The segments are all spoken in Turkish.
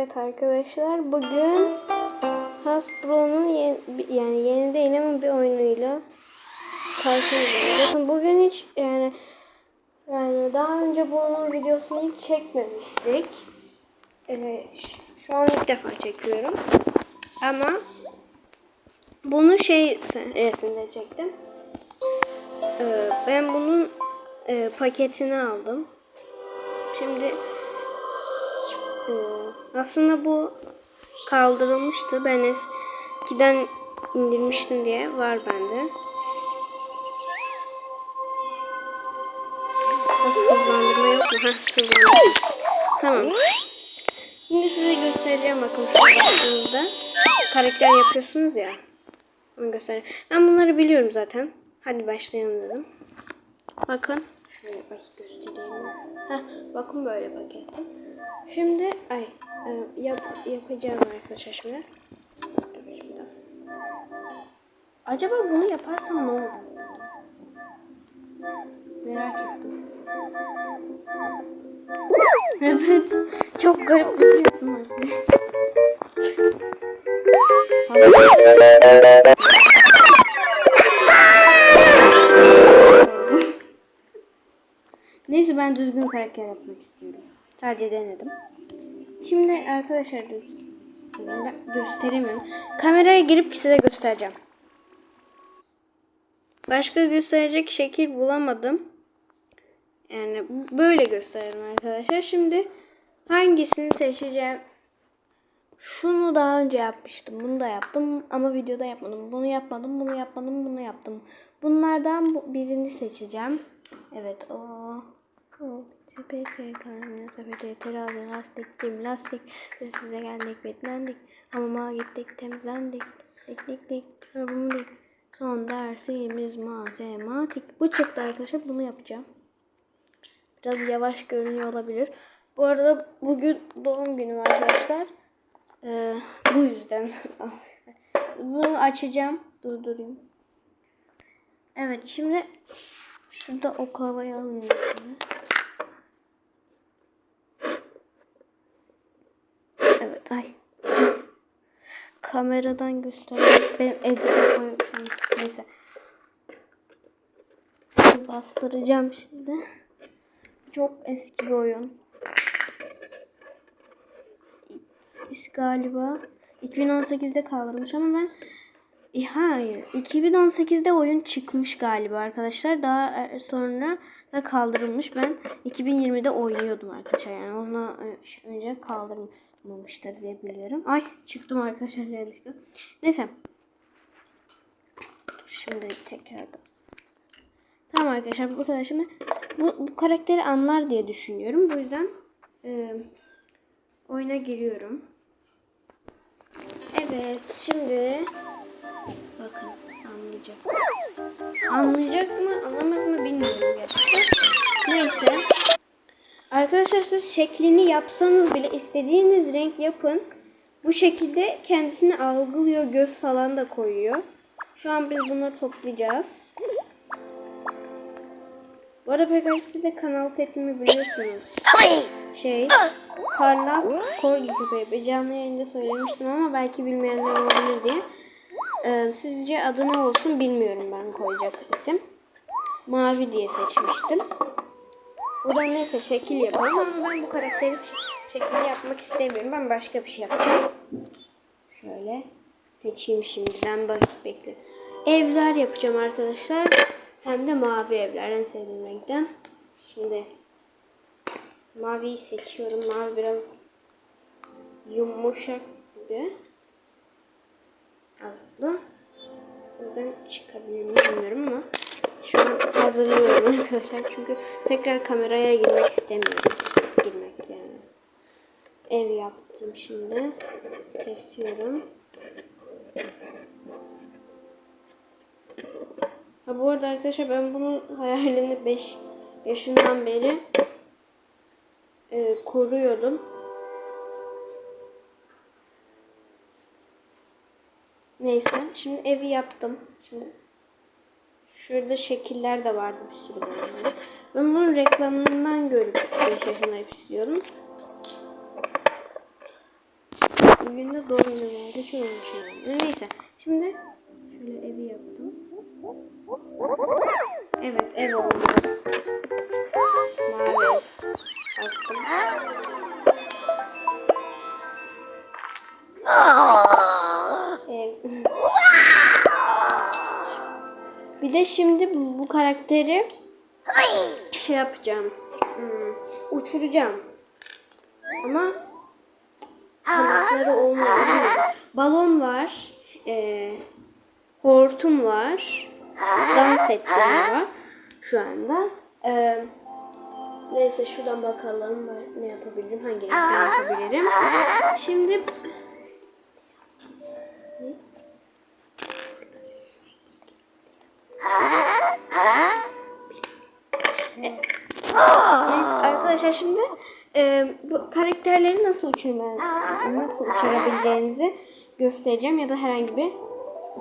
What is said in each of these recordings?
Evet arkadaşlar bugün Hasbro'nun yeni, yani yeni değil ama bir oyunuyla karşınızdayım. Bakın bugün hiç yani yani daha önce bunun videosunu çekmemiştik. Ş- şu an ilk defa çekiyorum. Ama bunu şey serisinde çektim. Ee, ben bunun e, paketini aldım. Şimdi ee, aslında bu kaldırılmıştı. Ben eskiden indirmiştim diye var bende. Nasıl hızlandırma yok mu? Heh. Tamam. Şimdi size göstereceğim bakın şu baktığınızda. Karakter yapıyorsunuz ya. Onu göstereyim. Ben bunları biliyorum zaten. Hadi başlayalım dedim. Bakın. Şöyle bak göstereyim. Heh, bakın böyle paketim. Şimdi ay e, yap, yapacağım arkadaşlar şimdi. Dur şimdi. Acaba bunu yaparsam ne olur? Merak ettim. Evet. Çok garip bir şey ben düzgün karakter yapmak istiyorum. Sadece denedim. Şimdi arkadaşlar. Ben gösteremiyorum. Kameraya girip size göstereceğim. Başka gösterecek şekil bulamadım. Yani böyle gösterelim arkadaşlar. Şimdi hangisini seçeceğim? Şunu daha önce yapmıştım. Bunu da yaptım ama videoda yapmadım. Bunu yapmadım, bunu yapmadım, bunu yaptım. Bunlardan bu- birini seçeceğim. Evet o. Sepete, karnına sepete, terazi, lastik, dim, lastik. Biz size geldik, beklendik. Hamama gittik, temizlendik. Dik dik dik, çorabımı dik. Son dersimiz matematik. Bu çıktı arkadaşlar, bunu yapacağım. Biraz yavaş görünüyor olabilir. Bu arada bugün doğum günüm arkadaşlar. Ee, bu yüzden. Bunu açacağım. Durdurayım. Evet şimdi şurada oklavayı alın. şimdi. Evet ay. Kameradan göstereyim. Benim edit'e koyuyorum. Neyse. Bastıracağım şimdi. Çok eski bir oyun. galiba 2018'de kaldırmış ama ben E, hayır 2018'de oyun çıkmış galiba arkadaşlar daha e, sonra da kaldırılmış ben 2020'de oynuyordum arkadaşlar yani ondan önce kaldırılmamıştır diye biliyorum. Ay çıktım arkadaşlar yanlışlıkla neyse. Şimdi tekrar bas. Tamam arkadaşlar bu kadar. Şimdi bu, bu karakteri anlar diye düşünüyorum. Bu yüzden e, oyuna giriyorum. Evet şimdi bakın anlayacak. Anlayacak mı anlamaz mı bilmiyorum gerçekten. Neyse. Arkadaşlar siz şeklini yapsanız bile istediğiniz renk yapın. Bu şekilde kendisini algılıyor göz falan da koyuyor. Şu an biz bunları toplayacağız. Bu arada PKX'de kanal petimi biliyorsunuz. Şey, parlak koy köpeği. Canlı yayında söylemiştim ama belki bilmeyenler olabilir diye. Ee, sizce adı ne olsun bilmiyorum ben koyacak isim. Mavi diye seçmiştim. Bu da neyse şekil yapalım ama ben bu karakteri şekil yapmak istemiyorum. Ben başka bir şey yapacağım. Şöyle seçeyim şimdiden bak bekle. Evler yapacağım arkadaşlar. Hem de mavi evler en sevdiğim renkten. Şimdi maviyi seçiyorum. Mavi biraz yumuşak gibi. Aslında. Buradan çıkabilir miyim bilmiyorum ama şu an hazırlıyorum arkadaşlar. Çünkü tekrar kameraya girmek istemiyorum. Girmek yani. Ev yaptım şimdi. Kesiyorum. Ha bu arada arkadaşlar ben bunu hayalini 5 yaşından beri e, koruyordum. Neyse şimdi evi yaptım. Şimdi şurada şekiller de vardı bir sürü böyle. Ben bunun reklamından görüp 5 yaşına istiyorum. Bugün de doğum olmadı. Neyse. Şimdi şöyle evi yaptım. Evet ev oldu. Mavi. Astım. Ev. Bir de şimdi bu, bu karakteri şey yapacağım. Hmm, uçuracağım. Ama kanatları olmuyor. Balon var. E, hortum var. Dans ettiğim var. Şu anda. E, neyse şuradan bakalım ne yapabilirim. Hangi renkten yapabilirim. Şimdi Arkadaşlar şimdi e, bu karakterleri nasıl uçurma, nasıl uçurabileceğinizi göstereceğim ya da herhangi bir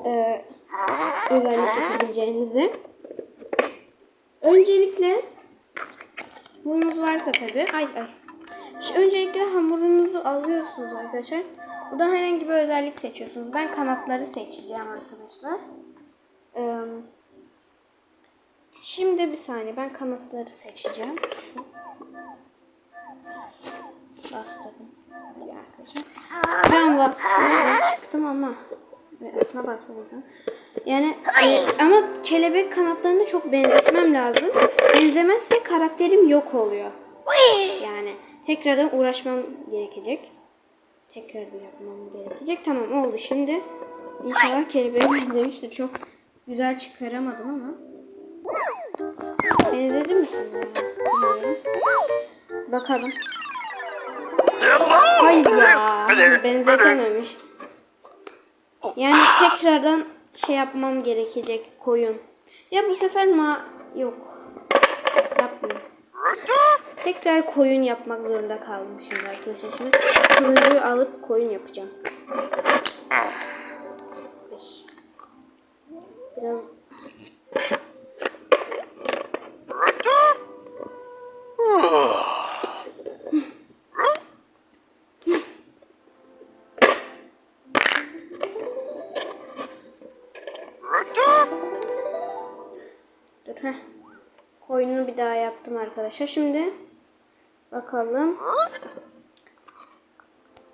e, özellik yapabileceğinizi. Öncelikle bunuz varsa tabi. Ay ay. Şu öncelikle hamurunuzu alıyorsunuz arkadaşlar. Buradan herhangi bir özellik seçiyorsunuz. Ben kanatları seçeceğim arkadaşlar. Eee Şimdi bir saniye ben kanatları seçeceğim. Şu. Bastırdım. Arkadaşlar. Ben bastırdım çıktım ama aslında bastırdım. Yani e, ama kelebek kanatlarını çok benzetmem lazım. Benzemezse karakterim yok oluyor. Yani tekrardan uğraşmam gerekecek. Tekrar bir yapmam gerekecek. Tamam oldu şimdi. İnşallah kelebeğe benzemiştir. Çok güzel çıkaramadım ama. Benzedi mi? Bilmiyorum. Bakalım. Hayır ya. Benzetememiş. Yani tekrardan şey yapmam gerekecek koyun. Ya bu sefer ma yok. Yapmayayım. Tekrar koyun yapmak zorunda kaldım şimdi arkadaşlar. Şimdi turuncuyu alıp koyun yapacağım. Biraz Heh. Koyunu bir daha yaptım arkadaşlar. Şimdi bakalım.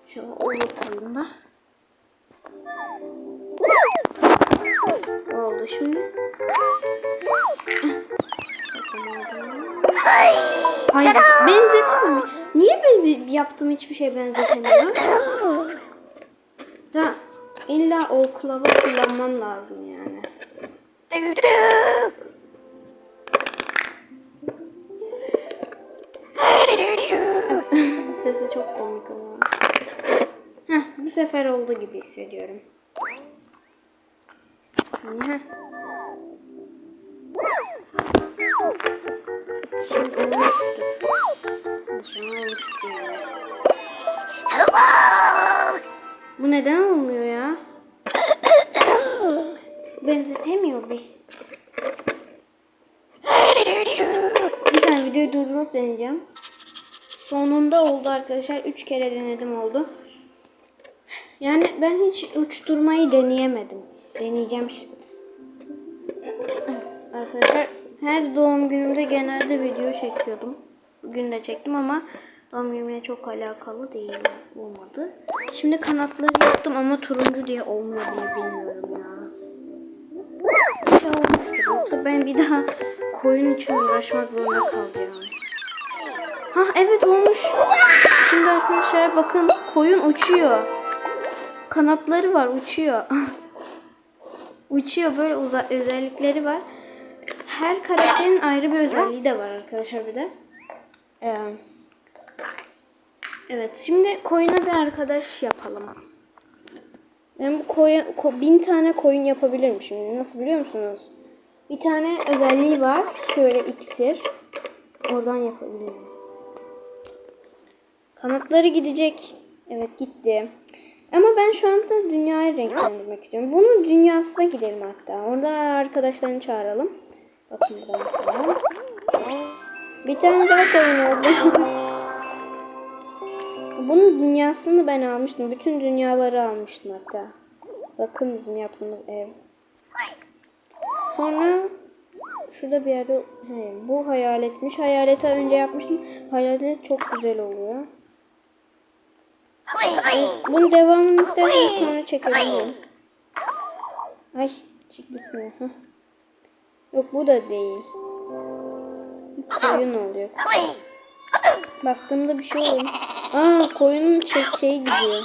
Şöyle olur koyunda. Oldu şimdi. Hayır benzetememiş. Niye ben yaptığım hiçbir şey benzetemiyor? Da illa oklava kullanmam lazım yani. Sesi çok komik ama. Heh, bu sefer oldu gibi hissediyorum. Heh. Şimdi. Bu neden olmuyor ya? Benzetemiyor. Bir tane durdurup deneyeceğim. Sonunda oldu arkadaşlar. Üç kere denedim oldu. Yani ben hiç uçturmayı deneyemedim. Deneyeceğim şimdi. Arkadaşlar her doğum günümde genelde video çekiyordum. Bugün de çektim ama doğum günümle çok alakalı değil olmadı. Şimdi kanatları yaptım ama turuncu diye olmuyor diye bilmiyorum ya. Bir şey olmuştur. Yoksa ben bir daha koyun için uğraşmak zorunda kalacağım. Ha evet olmuş. Şimdi arkadaşlar bakın koyun uçuyor. Kanatları var uçuyor. uçuyor böyle özellikleri var. Her karakterin ayrı bir özelliği de var arkadaşlar bir de. Ee, evet şimdi koyuna bir arkadaş yapalım. Ben bu koyun, ko- bin tane koyun yapabilirim şimdi. Nasıl biliyor musunuz? Bir tane özelliği var. Şöyle iksir. Oradan yapabilirim. Kanatları gidecek. Evet gitti. Ama ben şu anda dünyayı renklendirmek istiyorum. Bunun dünyasına gidelim hatta. Orada arkadaşlarını çağıralım. Bakın burada mesela. Bir tane daha koyun oldu. bunun dünyasını ben almıştım. Bütün dünyaları almıştım hatta. Bakın bizim yaptığımız ev. Sonra şurada bir yerde he, bu hayaletmiş. Hayaleti önce yapmıştım. Hayalet çok güzel oluyor. Bunun devamını isterseniz sonra çekebilirim. Ay çık gitmiyor. Yok bu da değil. Koyun oluyor. Bastığımda bir şey oluyor. Aa koyunun şeyi gidiyor.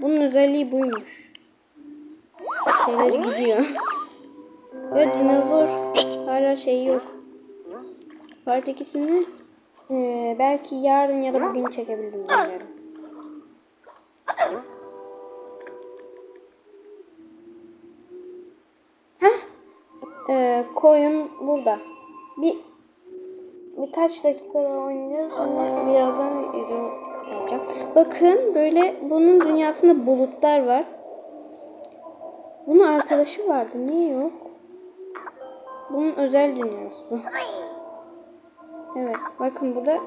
Bunun özelliği buymuş. Şeyleri gidiyor. Ve dinozor hala şey yok. Part ikisini eee, belki yarın ya da bugün çekebilirim bilmiyorum. Koyun burada. Bir birkaç dakika daha oynayacağız. Sonra birazdan video kapatacağım. Bakın böyle bunun dünyasında bulutlar var. Bunun arkadaşı vardı. Niye yok? Bunun özel dünyası bu. Evet. Bakın burada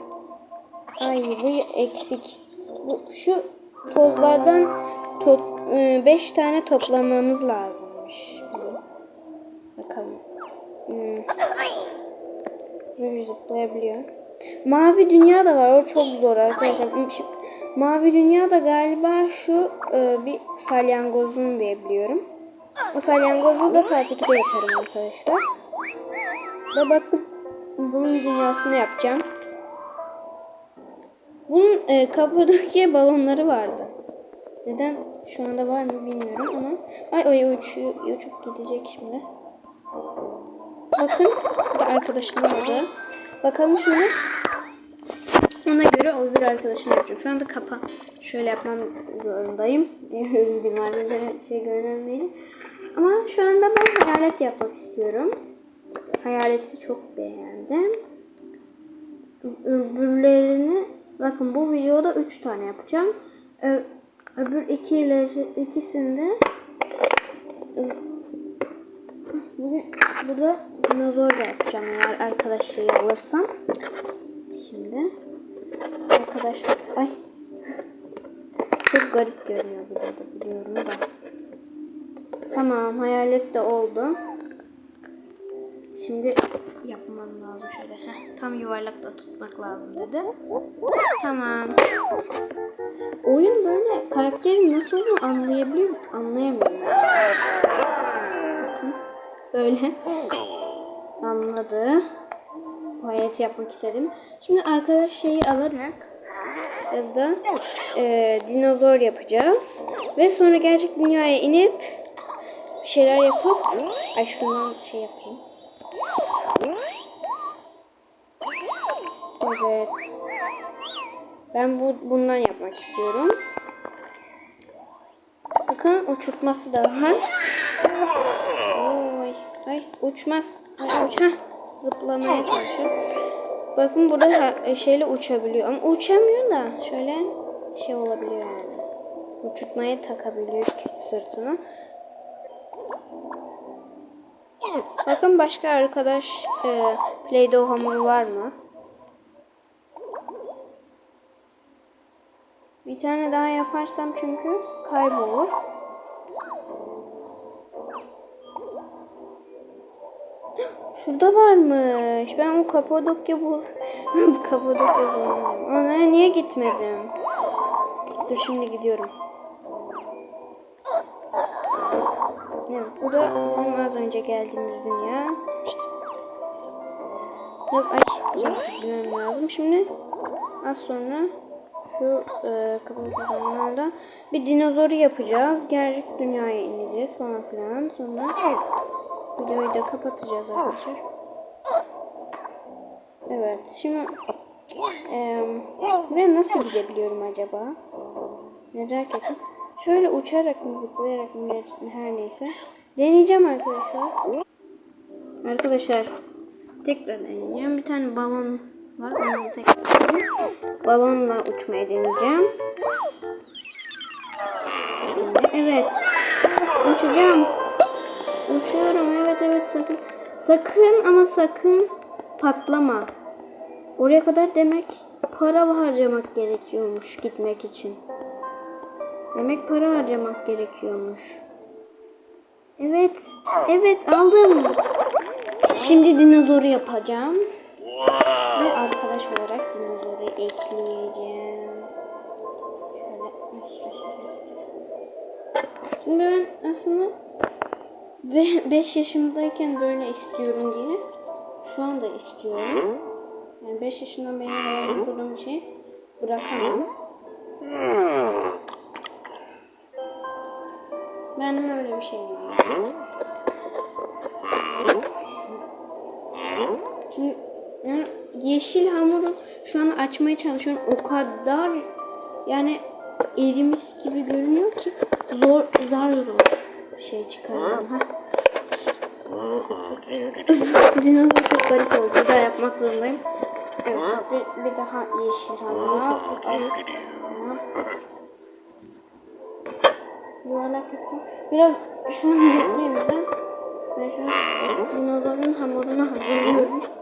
Ay bu eksik. Bu, şu tozlardan 5 tane toplamamız lazımmış bizim. Bakalım. Hmm. Ruj zıplayabiliyor. Mavi dünya da var. O çok zor arkadaşlar. Şimdi, Mavi dünya da galiba şu e, bir salyangozun diye biliyorum. O salyangozu da 2'de yaparım arkadaşlar. Da bakın bunun dünyasını yapacağım. Bunun e, Kapadokya balonları vardı. Neden şu anda var mı bilmiyorum ama ay ay uçuyor, uçup gidecek şimdi. Bakın bu da arkadaşının adı. Bakalım şimdi. Ona göre o bir arkadaşını yapacağım. Şu anda kapa. Şöyle yapmam zorundayım. Üzgünüm maalesef şey görünen değil. Ama şu anda ben hayalet yapmak istiyorum. Hayaleti çok beğendim. Öbürlerini bakın bu videoda 3 tane yapacağım. Öbür ikileri ikisinde Bugün burada dinozor da yapacağım eğer arkadaşlığı alırsam. Şimdi arkadaşlık ay çok garip görünüyor burada biliyorum da. Tamam hayalet de oldu. Şimdi yapmam lazım şöyle. Heh, tam yuvarlakta tutmak lazım dedi. Tamam. Oyun böyle karakterin nasıl olduğunu anlayabiliyor Anlayamıyorum. Böyle. Anladı. Bu hayatı yapmak istedim. Şimdi arkadaş şeyi alarak biraz da e, dinozor yapacağız. Ve sonra gerçek dünyaya inip bir şeyler yapıp ay şundan şey yapayım. Evet. Ben bu bundan yapmak istiyorum. Bakın uçurtması da var. Ay uçmaz. Ay, uç, zıplamaya çalışıyor. Bakın burada ha- şeyle uçabiliyor ama uçamıyor da şöyle şey olabiliyor yani. Uçurtmayı takabiliyor sırtına. Bakın başka arkadaş e, Play-Doh hamuru var mı? Bir tane daha yaparsam çünkü kaybolur. Şurada varmış. Ben o Kapadokya bu bu Kapadokya buldum. Ona niye gitmedim? Dur şimdi gidiyorum. Evet, bu da bizim az önce geldiğimiz dünya. Biraz ay gitmem lazım. Şimdi az sonra şu e, kapatmalarla bir dinozoru yapacağız. Gerçek dünyaya ineceğiz falan filan. Sonra videoyu da kapatacağız arkadaşlar. Evet şimdi e, buraya nasıl gidebiliyorum acaba? Merak ettim. Şöyle uçarak mı zıplayarak mı her neyse. Deneyeceğim arkadaşlar. Arkadaşlar tekrar deneyeceğim. Bir tane balon var. Onu tekrar balonla uçmaya deneyeceğim. Şimdi evet. Uçacağım. Uçuyorum. Evet sakın. Sakın ama sakın patlama. Oraya kadar demek para harcamak gerekiyormuş gitmek için. Demek para harcamak gerekiyormuş. Evet, evet aldım. Şimdi dinozoru yapacağım. Ve arkadaş olarak dinozoru ekleyeceğim. Şöyle. Şimdi ben aslında 5 yaşımdayken böyle istiyorum diye şu anda istiyorum. Yani 5 yaşından beri hayal kurduğum bir şey bırakamam. Ben öyle bir şey yapıyorum. Yeşil hamuru şu an açmaya çalışıyorum. O kadar yani erimiş gibi görünüyor ki zor zar zor şey çıkarıyorum. Ha. Dinozor çok garip oldu. Bir daha yapmak zorundayım. Evet, bir, bir daha yeşil. Tamam. Yuvarlak yapayım. Biraz şu an bekleyeyim ben. Ben şu an dinozorun hamurunu hazırlıyorum.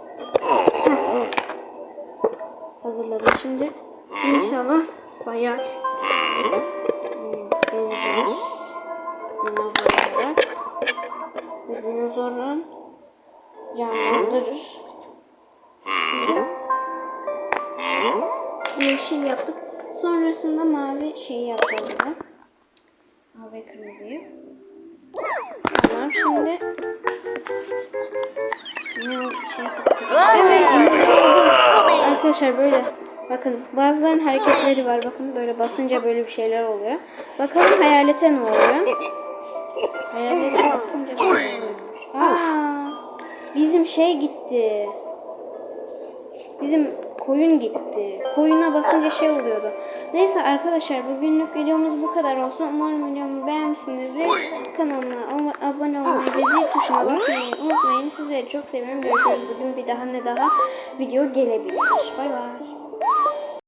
Arkadaşlar böyle bakın bazıların hareketleri var. Bakın böyle basınca böyle bir şeyler oluyor. Bakalım hayalete ne oluyor? Hayalete basınca böyle oluyormuş. Aa, bizim şey gitti. Bizim koyun gitti. Koyuna basınca şey oluyordu. Neyse arkadaşlar bugünlük videomuz bu kadar olsun. Umarım videomu beğenmişsinizdir. Kanalıma abone olmayı ve zil tuşuna basmayı unutmayın. Sizleri çok seviyorum. Görüşürüz. Bugün bir daha ne daha video gelebilir. Bay bay.